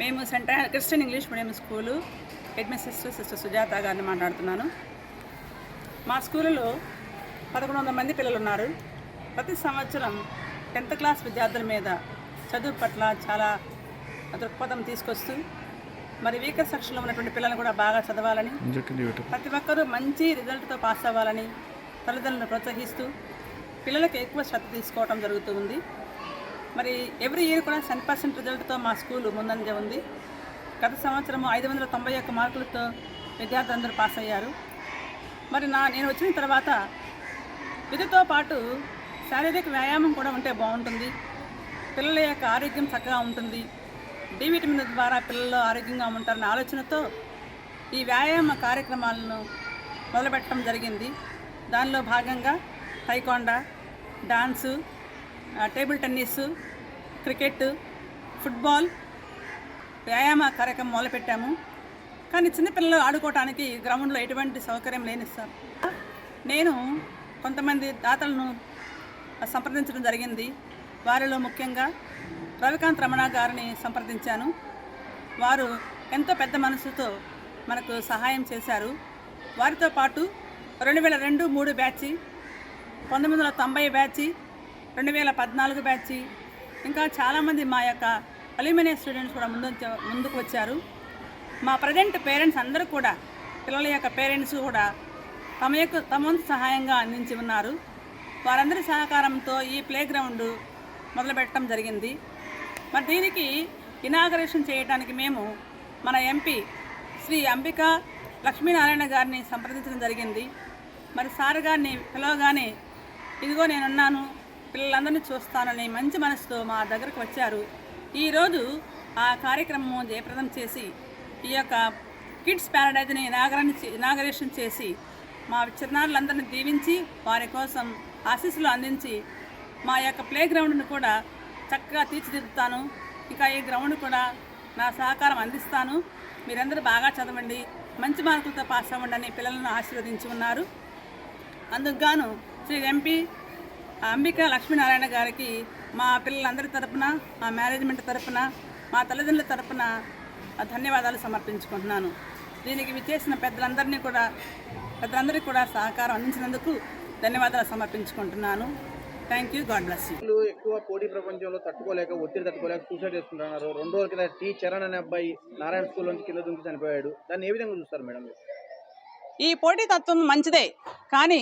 మేము centre Christian English medium school head mister sister Sujatha గారిని మాట్లాడుతున్నాను. మా స్కూలులో పదకొండు వందల మంది పిల్లలు ఉన్నారు ప్రతి సంవత్సరం టెన్త్ క్లాస్ విద్యార్థుల మీద చదువు పట్ల చాలా దృక్పథం తీసుకొస్తూ మరి వీకర్ సెక్షన్లో ఉన్నటువంటి పిల్లలు కూడా బాగా చదవాలని ప్రతి ఒక్కరూ మంచి రిజల్ట్తో పాస్ అవ్వాలని తల్లిదండ్రులను ప్రోత్సహిస్తూ పిల్లలకు ఎక్కువ శ్రద్ధ తీసుకోవడం జరుగుతూ ఉంది. మరి ఎవ్రీ ఇయర్ కూడా సెవెన్ పర్సెంట్ రిజల్ట్తో మా స్కూల్ ముందంజ ఉంది. గత సంవత్సరం ఐదు వందల తొంభై ఒక్క మార్కులతో విద్యార్థులందరూ పాస్ అయ్యారు. మరి నా నేను వచ్చిన తర్వాత విధితో పాటు శారీరక వ్యాయామం కూడా ఉంటే బాగుంటుంది. పిల్లల యొక్క ఆరోగ్యం చక్కగా ఉంటుంది. డి విటమిన్ ద్వారా పిల్లలు ఆరోగ్యంగా ఉంటారన్న ఆలోచనతో ఈ వ్యాయామ కార్యక్రమాలను మొదలుపెట్టడం జరిగింది. దానిలో భాగంగా హైకొండ dance table tennis cricket football వ్యాయామ కార్యక్రమం మొదలుపెట్టాము. కానీ చిన్నపిల్లలు ఆడుకోవటానికి గ్రౌండ్లో ఎటువంటి సౌకర్యం లేని సార్. నేను కొంతమంది దాతలను సంప్రదించడం జరిగింది. వారిలో ముఖ్యంగా రవికాంత్ రమణ గారిని సంప్రదించాను. వారు ఎంతో పెద్ద మనసుతో మనకు సహాయం చేశారు. వారితో పాటు రెండు వేల రెండు మూడు బ్యాచి పంతొమ్మిది వందల తొంభై బ్యాచి రెండు వేల పద్నాలుగు బ్యాచి. ఇంకా చాలామంది మా యొక్క అల్యూమినియం స్టూడెంట్స్ కూడా ముందు ముందుకు వచ్చారు మా ప్రజెంట్ పేరెంట్స్ అందరూ కూడా పిల్లల యొక్క పేరెంట్స్ కూడా తమ యొక్క తమ సహాయంగా అందించి ఉన్నారు. వారందరి సహకారంతో ఈ ప్లే గ్రౌండ్ మొదలుపెట్టడం జరిగింది. మరి దీనికి ఇనాగరేషన్ చేయడానికి మేము మన ఎంపీ శ్రీ అంబికా లక్ష్మీనారాయణ గారిని సంప్రదించడం జరిగింది. మరి సార్ గారిని పిలవగానే ఇదిగో నేనున్నాను పిల్లలందరినీ చూస్తానని మంచి మనసుతో మా దగ్గరకు వచ్చారు. ఈరోజు ఆ కార్యక్రమం జయప్రదం చేసి ఈ యొక్క కిడ్స్ ప్యారడైజ్ని ఇనాగరణ ఇనాగరేషన్ చేసి మా చిన్నారులందరినీ దీవించి వారి కోసం ఆశీస్సులు అందించి మా యొక్క ప్లే గ్రౌండ్ను కూడా చక్కగా తీర్చిదిద్దుతాను. ఇంకా ఈ గ్రౌండ్ కూడా నా సహకారం అందిస్తాను. మీరందరూ బాగా చదవండి మంచి మార్కులతో పాస్ అవ్వండి అని పిల్లలను ఆశీర్వదించి ఉన్నారు. అందుకు గాను శ్రీ ఎంపీ అంబికా లక్ష్మీనారాయణ గారికి మా పిల్లలందరి తరపున మా మేనేజ్మెంట్ తరపున మా తల్లిదండ్రుల తరపున ధన్యవాదాలు సమర్పించుకుంటున్నాను. దీనికి విచ్చేసిన పెద్దలందరినీ కూడా పెద్దలందరికీ కూడా సహకారం అందించినందుకు ధన్యవాదాలు సమర్పించుకుంటున్నాను. Thank you God bless you ఎక్కువ పోటీ ప్రపంచంలో తట్టుకోలేక ఒత్తిడి తట్టుకోలేక సూసైడ్ చేసుకుంటున్నారు రెండు రోజుల కింద టీ. చరణ్ అనే అబ్బాయి నారాయణ స్కూల్ నుంచి కింద దుంకి చనిపోయాడు. దాన్ని ఏ విధంగా చూస్తారు మేడం? ఈ పోటీతత్వం మంచిదే కానీ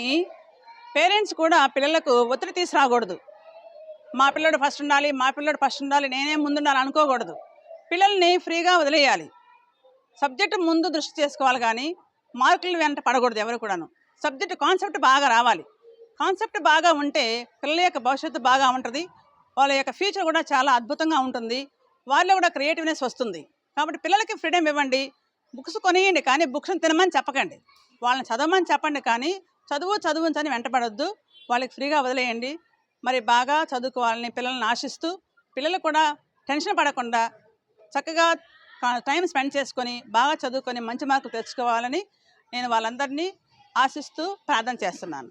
పేరెంట్స్ కూడా పిల్లలకు ఒత్తిడి తీసుకురాకూడదు. మా పిల్లడు ఫస్ట్ ఉండాలి మా పిల్లడు ఫస్ట్ ఉండాలి నేనే ముందుండాలి అనుకోకూడదు. పిల్లల్ని ఫ్రీగా వదిలేయాలి. సబ్జెక్టు ముందు దృష్టి చేసుకోవాలి కానీ మార్కులు వెంట పడకూడదు ఎవరు కూడాను. సబ్జెక్టు కాన్సెప్ట్ బాగా రావాలి. కాన్సెప్ట్ బాగా ఉంటే పిల్లల యొక్క భవిష్యత్తు బాగా ఉంటుంది. వాళ్ళ యొక్క ఫ్యూచర్ కూడా చాలా అద్భుతంగా ఉంటుంది. వాళ్ళలో కూడా క్రియేటివ్నెస్ వస్తుంది. కాబట్టి పిల్లలకి ఫ్రీడమ్ ఇవ్వండి. బుక్స్ కొనియండి కానీ బుక్స్ని తినమని చెప్పకండి. వాళ్ళని చదవమని చెప్పండి కానీ చదువు చదువు అని వెంటపడొద్దు. వాళ్ళకి ఫ్రీగా వదిలేయండి. మరి బాగా చదువుకోవాలని పిల్లల్ని ఆశిస్తూ పిల్లలు కూడా టెన్షన్ పడకుండా చక్కగా టైం స్పెండ్ చేసుకొని బాగా చదువుకొని మంచి మార్కులు తెచ్చుకోవాలని నేను వాళ్ళందరినీ ఆశిస్తూ ప్రార్థన చేస్తున్నాను.